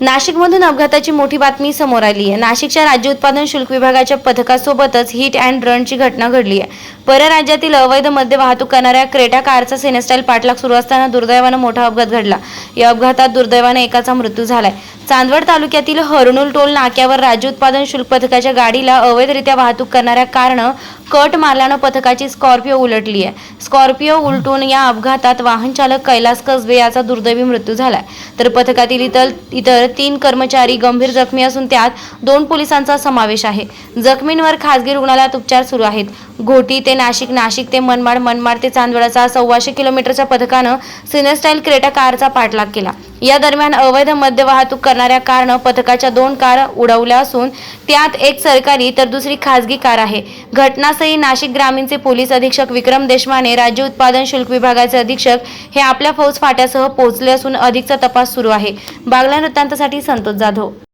नाशिकमधून अपघाताची मोठी बातमी समोर आली आहे. नाशिकच्या राज्य उत्पादन शुल्क विभागाच्या पथकासोबतच हिट अँड रनची घटना घडली आहे. परराज्यातील अवैध मद्य वाहतूक करणाऱ्या क्रेटा कारचा सेनेस्टाईल पाठलाग सुरू असताना दुर्दैवानं मोठा अपघात घडला. या अपघातात दुर्दैवाने एकाचा मृत्यू झालाय. चांदवड तालुक्यातील हरणूल टोल नाक्यावर राज्य उत्पादन शुल्क पथकाच्या गाडीला अवैधरित्या वाहतूक करणाऱ्या कारनं कट मारल्यानं पथकाची स्कॉर्पिओ उलटली आहे. स्कॉर्पिओ उलटून या अपघातात वाहन चालक कैलास कसबे याचा दुर्दैवी मृत्यू झालाय. तर पथकातील इतर इतर तीन कर्मचारी गंभीर जखमी असून त्यात दोन पोलिसांचा समावेश आहे. जखमींवर खासगी रुग्णालयात उपचार सुरू आहेत. घोटी ते नाशिक नाशिक ते मनमाड मनमाड ते चांदवडाचा सव्वाशे किलोमीटरच्या पथकानं सिनेस्टाईल क्रेटा कारचा पाठलाग केला. या दरम्यान अवैध मद्य वाहतूक करणाऱ्या कारनं पथकाच्या दोन कार उडवल्या असून त्यात एक सरकारी तर दुसरी खासगी कार आहे. घटनास्थळी नाशिक ग्रामीणचे पोलीस अधीक्षक विक्रम देशमाने राज्य उत्पादन शुल्क विभागाचे अधीक्षक हे आपल्या फौज फाट्यासह पोहोचले असून अधिकचा तपास सुरू आहे. बागला साठी संतोष जाधव.